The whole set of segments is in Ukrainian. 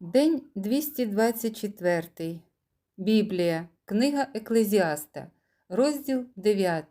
День 224. Біблія, Книга Еклезіаста, розділ 9.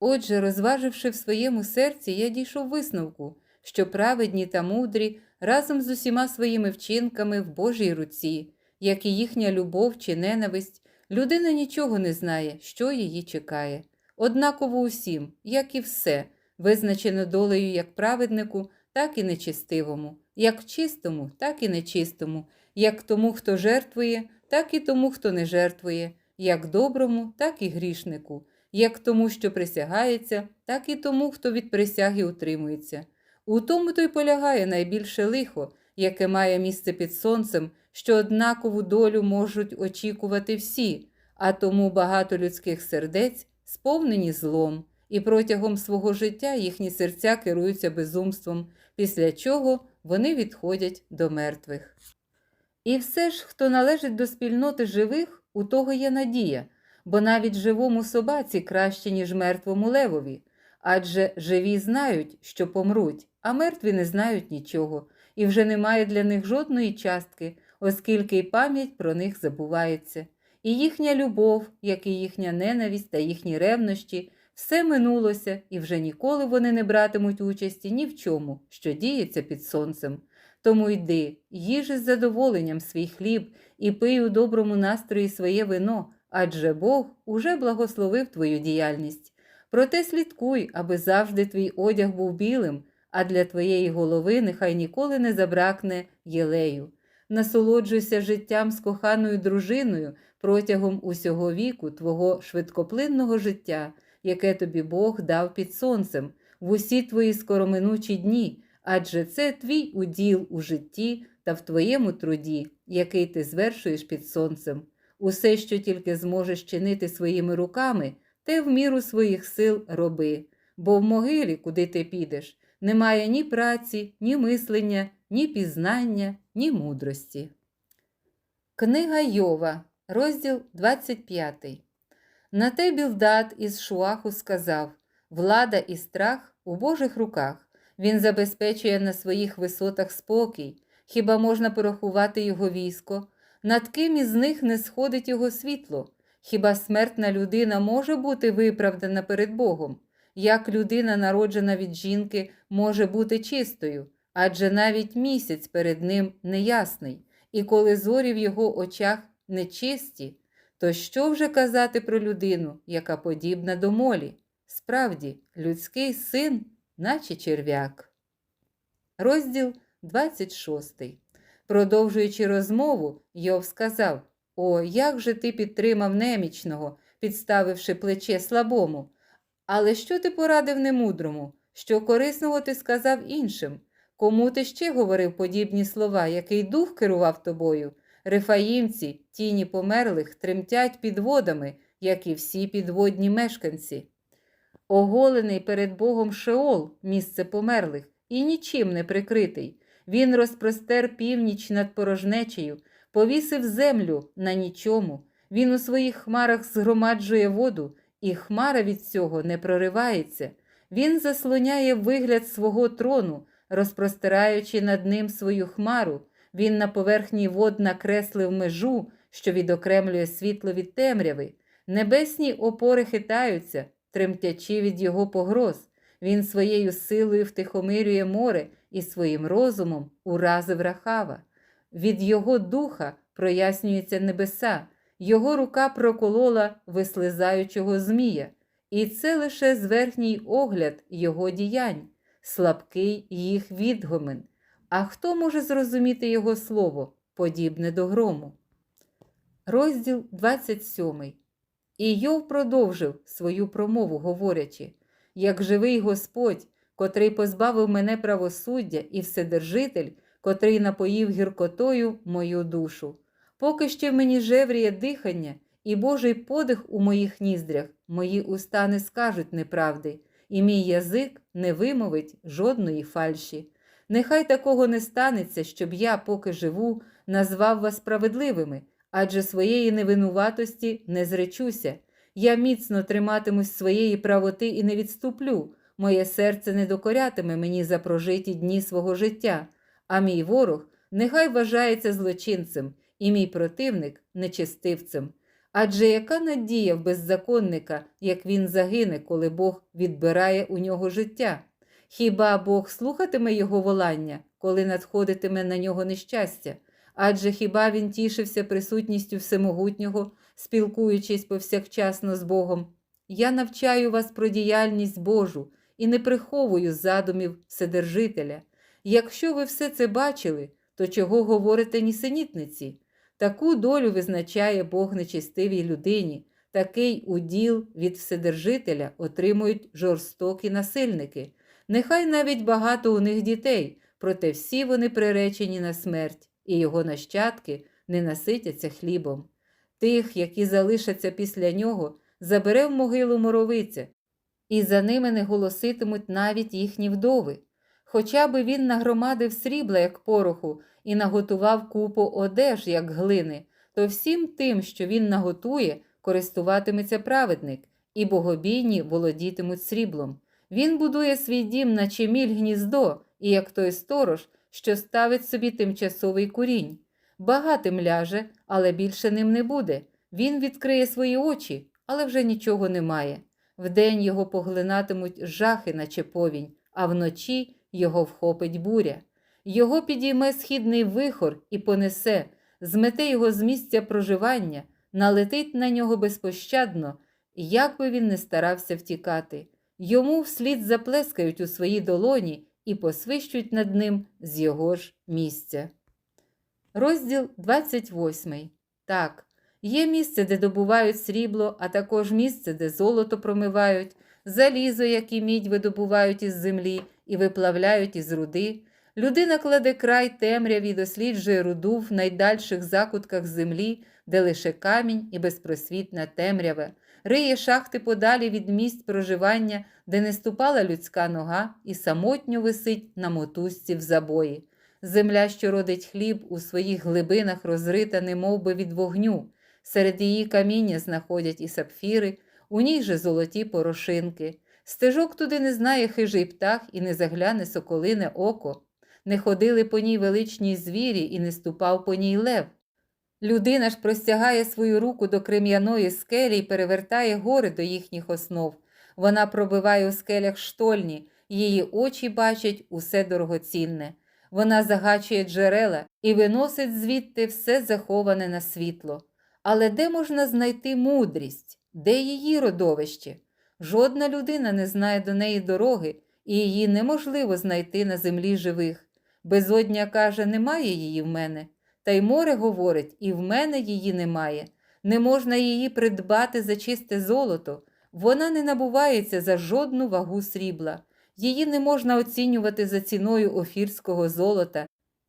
Отже, розваживши в своєму серці, я дійшов висновку, що праведні та мудрі разом з усіма своїми вчинками в Божій руці, як і їхня любов чи ненависть, людина нічого не знає, що її чекає. Однаково усім, як і все, визначено долею як праведнику, так і нечистивому, як чистому, так і нечистому, як тому, хто жертвує, так і тому, хто не жертвує, як доброму, так і грішнику, як тому, що присягається, так і тому, хто від присяги утримується. У тому то й полягає найбільше лихо, яке має місце під сонцем, що однакову долю можуть очікувати всі, а тому багато людських сердець сповнені злом, і протягом свого життя їхні серця керуються безумством, після чого вони відходять до мертвих. І все ж, хто належить до спільноти живих, у того є надія, бо навіть живому собаці краще, ніж мертвому левові, адже живі знають, що помруть, а мертві не знають нічого, і вже немає для них жодної частки, оскільки й пам'ять про них забувається. І їхня любов, як і їхня ненависть та їхні ревнощі, все минулося, і вже ніколи вони не братимуть участі ні в чому, що діється під сонцем. Тому йди, їж із задоволенням свій хліб і пий у доброму настрої своє вино, адже Бог уже благословив твою діяльність. Проте слідкуй, аби завжди твій одяг був білим, а для твоєї голови нехай ніколи не забракне єлею. Насолоджуйся життям з коханою дружиною протягом усього віку твого швидкоплинного життя, яке тобі Бог дав під сонцем, в усі твої скороминучі дні, адже це твій уділ у житті та в твоєму труді, який ти звершуєш під сонцем. Усе, що тільки зможеш чинити своїми руками, те в міру своїх сил роби, бо в могилі, куди ти підеш, немає ні праці, ні мислення, ні пізнання, ні мудрості. Книга Йова, розділ 25. На те Білдат із Шуаху сказав Влада і страх у Божих руках. Він забезпечує на своїх висотах спокій. Хіба можна порахувати його військо? Над ким із них не сходить його світло? Хіба смертна людина може бути виправдана перед Богом? Як людина, народжена від жінки, може бути чистою? Адже навіть місяць перед ним неясний, і коли зорі в його очах нечисті, то що вже казати про людину, яка подібна до молі? Справді, людський син, наче черв'як. Розділ 26. Продовжуючи розмову, Йов сказав: О, як же ти підтримав немічного, підставивши плече слабому. Але що ти порадив немудрому? Що корисного ти сказав іншим? Кому ти ще говорив подібні слова, який дух керував тобою? Рифаїмці, тіні померлих, тремтять під водами, як і всі підводні мешканці. Оголений перед Богом Шеол, місце померлих, і нічим не прикритий. Він розпростер північ над порожнечею, повісив землю на нічому. Він у своїх хмарах згромаджує воду, і хмара від цього не проривається. Він заслоняє вигляд свого трону, розпростираючи над ним свою хмару. Він на поверхні вод накреслив межу, що відокремлює світло від темряви. Небесні опори хитаються, тремтячи від його погроз. Він своєю силою втихомирює море і своїм розумом уразив рахава. Від його духа прояснюються небеса, його рука проколола вислизаючого змія, і це лише зверхній огляд його діянь, слабкий їх відгомен. А хто може зрозуміти його слово, подібне до грому? Розділ 27. І Йов продовжив свою промову, говорячи, як живий Господь, котрий позбавив мене правосуддя, і Вседержитель, котрий напоїв гіркотою мою душу. Поки ще в мені жевріє дихання, і Божий подих у моїх ніздрях, мої уста не скажуть неправди, і мій язик не вимовить жодної фальші. Нехай такого не станеться, щоб я, поки живу, назвав вас справедливими, адже своєї невинуватості не зречуся. Я міцно триматимусь своєї правоти і не відступлю. Моє серце не докорятиме мені за прожиті дні свого життя, а мій ворог нехай вважається злочинцем, і мій противник нечестивцем. Адже яка надія в беззаконника, як він загине, коли Бог відбирає у нього життя? Хіба Бог слухатиме його волання, коли надходитиме на нього нещастя? Адже хіба він тішився присутністю Всемогутнього, спілкуючись повсякчасно з Богом? Я навчаю вас про діяльність Божу і не приховую задумів Вседержителя. Якщо ви все це бачили, то чого говорите нісенітниці? Таку долю визначає Бог нечистивій людині, такий уділ від Вседержителя отримують жорстокі насильники. Нехай навіть багато у них дітей, проте всі вони приречені на смерть, і його нащадки не наситяться хлібом. Тих, які залишаться після нього, забере в могилу моровиця, і за ними не голоситимуть навіть їхні вдови. Хоча би він нагромадив срібла, як пороху, і наготував купу одеж, як глини, то всім тим, що він наготує, користуватиметься праведник, і богобійні володітимуть сріблом. Він будує свій дім, наче міль гніздо, і як той сторож, що ставить собі тимчасовий курінь. Багатим ляже, але більше ним не буде. Він відкриє свої очі, але вже нічого немає. Вдень його поглинатимуть жахи, наче повінь, а вночі його вхопить буря. Його підійме східний вихор і понесе, змете його з місця проживання, налетить на нього безпощадно, як би він не старався втікати. Йому вслід заплескають у своїй долоні і посвищуть над ним з його ж місця. Розділ 28. Так, є місце, де добувають срібло, а також місце, де золото промивають, залізо, як і мідь видобувають із землі і виплавляють із руди. Людина кладе край темряві, досліджує руду в найдальших закутках землі, де лише камінь і безпросвітна темрява, риє шахти подалі від місць проживання, де не ступала людська нога, і самотньо висить на мотузці в забої. Земля, що родить хліб, у своїх глибинах розрита, немов би від вогню. Серед її каміння знаходять і сапфіри, у ній же золоті порошинки. Стежок туди не знає хижий птах і не загляне соколине око. Не ходили по ній величні звірі і не ступав по ній лев. Людина ж простягає свою руку до крем'яної скелі і перевертає гори до їхніх основ. Вона пробиває у скелях штольні, її очі бачать усе дорогоцінне. Вона загачує джерела і виносить звідти все заховане на світло. Але де можна знайти мудрість? Де її родовище? Жодна людина не знає до неї дороги, і її неможливо знайти на землі живих. Безодня каже, немає її в мене. Та й море говорить, і в мене її немає. Не можна її придбати за чисте золото, вона не набувається за жодну вагу срібла. Її не можна оцінювати за ціною офірського золота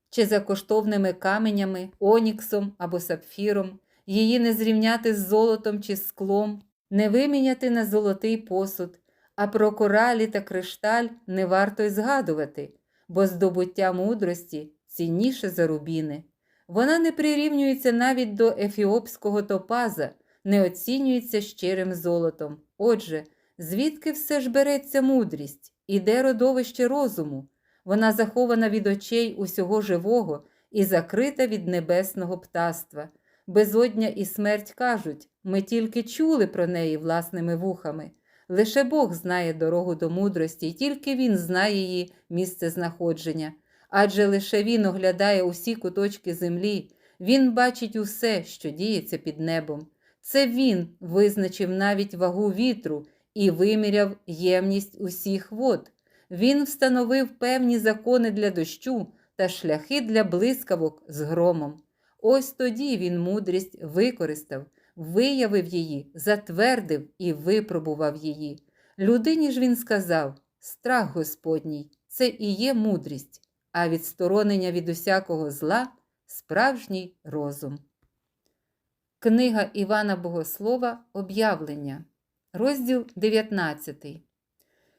чи за коштовними каменями, оніксом або сапфіром, її не зрівняти з золотом чи склом, не виміняти на золотий посуд, а про коралі та кришталь не варто й згадувати, бо здобуття мудрості цінніше за рубіни. Вона не прирівнюється навіть до ефіопського топаза, не оцінюється щирим золотом. Отже, звідки все ж береться мудрість, іде родовище розуму? Вона захована від очей усього живого і закрита від небесного птаства. Безодня і смерть кажуть ми тільки чули про неї власними вухами. Лише Бог знає дорогу до мудрості, і тільки Він знає її місце знаходження. Адже лише Він оглядає усі куточки землі, Він бачить усе, що діється під небом. Це Він визначив навіть вагу вітру і виміряв ємність усіх вод. Він встановив певні закони для дощу та шляхи для блискавок з громом. Ось тоді він мудрість використав, виявив її, затвердив і випробував її. Людині ж він сказав: Страх Господній це і є мудрість, а відсторонення від усякого зла справжній розум. Книга Івана Богослова Об'явлення, розділ 19.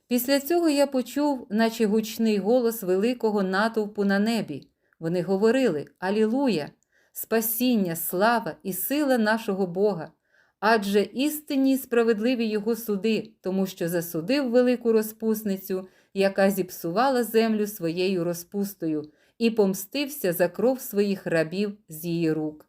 Після цього я почув, наче гучний голос великого натовпу на небі. Вони говорили Алілуя! Спасіння, слава і сила нашого Бога, адже істинні і справедливі Його суди, тому що засудив велику розпусницю, яка зіпсувала землю своєю розпустою, і помстився за кров своїх рабів з її рук.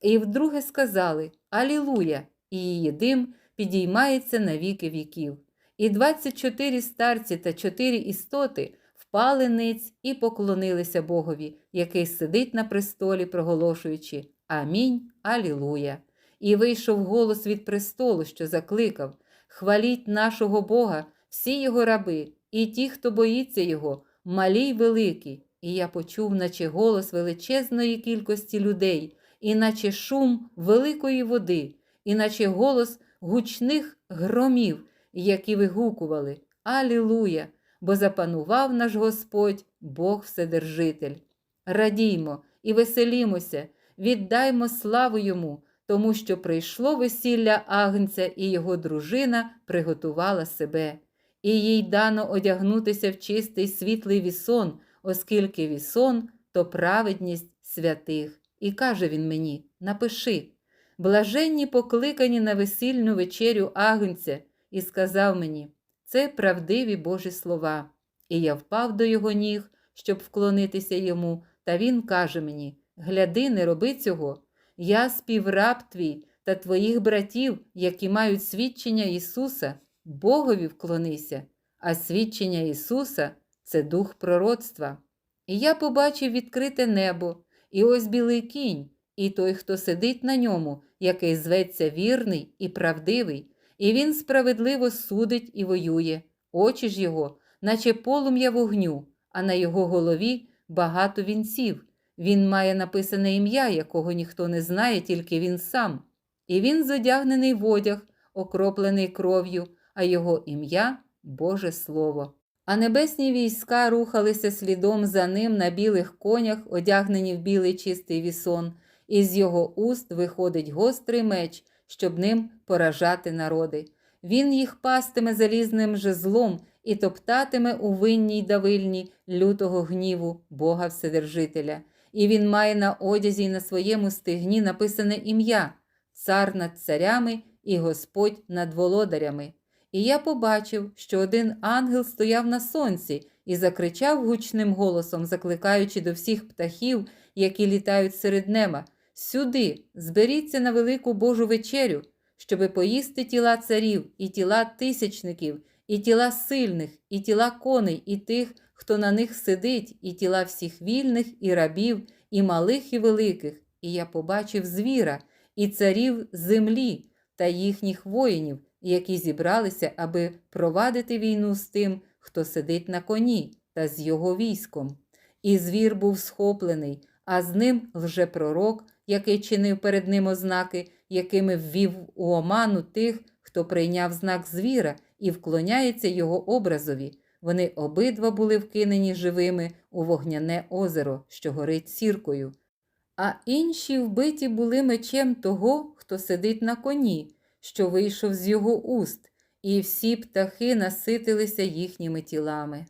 І вдруге сказали Алілуя! І її дим підіймається на віки віків. І двадцять чотири старці та чотири істоти впали ниць і поклонилися Богові, який сидить на престолі, проголошуючи Амінь, Алілуя. І вийшов голос від престолу, що закликав Хваліть нашого Бога, всі його раби, і ті, хто боїться Його, малі й великі. І я почув, наче голос величезної кількості людей, і наче шум великої води, і наче голос гучних громів, які вигукували Алілуя! Бо запанував наш Господь, Бог Вседержитель. Радіймо і веселімося, віддаймо славу йому, тому що прийшло весілля Агнця, і його дружина приготувала себе, і їй дано одягнутися в чистий світлий вісон, оскільки вісон то праведність святих. І каже він мені: напиши, блаженні покликані на весільну вечерю Агнця, і сказав мені: це правдиві Божі слова. І я впав до його ніг, щоб вклонитися йому, та він каже мені: Гляди, не роби цього. Я співраб твій та твоїх братів, які мають свідчення Ісуса, Богові вклонися, а свідчення Ісуса це дух пророцтва. І я побачив відкрите небо, і ось білий кінь, і той, хто сидить на ньому, який зветься вірний і правдивий, і він справедливо судить і воює, очі ж його, наче полум'я вогню, а на його голові багато вінців. Він має написане ім'я, якого ніхто не знає, тільки він сам. І він зодягнений в одяг, окроплений кров'ю, а його ім'я Боже Слово. А небесні війська рухалися слідом за ним на білих конях, одягнені в білий чистий вісон, і з його уст виходить гострий меч, щоб ним поражати народи. Він їх пастиме залізним жезлом і топтатиме у винній давильні лютого гніву Бога Вседержителя. І він має на одязі й на своєму стегні написане ім'я Цар над царями і Господь над володарями. І я побачив, що один ангел стояв на сонці і закричав гучним голосом, закликаючи до всіх птахів, які літають серед неба, сюди, зберіться на велику Божу вечерю, щоби поїсти тіла царів, і тіла тисячників, і тіла сильних, і тіла коней, і тих, хто на них сидить, і тіла всіх вільних, і рабів, і малих, і великих. І я побачив звіра, і царів землі та їхніх воїнів, які зібралися, аби провадити війну з тим, хто сидить на коні, та з його військом. І звір був схоплений, а з ним лжепророк, який чинив перед ним ознаки, якими ввів у оману тих, хто прийняв знак звіра і вклоняється його образові. Вони обидва були вкинені живими у вогняне озеро, що горить сіркою. А інші вбиті були мечем того, хто сидить на коні, що вийшов з його уст, і всі птахи наситилися їхніми тілами.